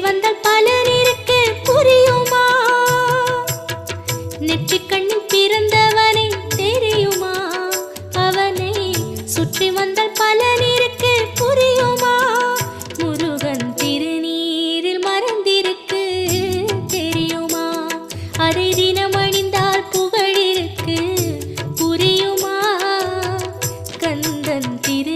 வந்தால் பலர் பலரிற்கு புரியுமா? நெற்றி கண்ணில் பிறந்தவனை தெரியுமா? அவனை சுற்றி வந்தால் பலர் பலரிற்கு புரியுமா? முருகன் திருநீரில் மறந்திருக்கு தெரியுமா? அதை தினம் அணிந்தால் புகழிருக்கு புரியுமா? கந்தன் திரு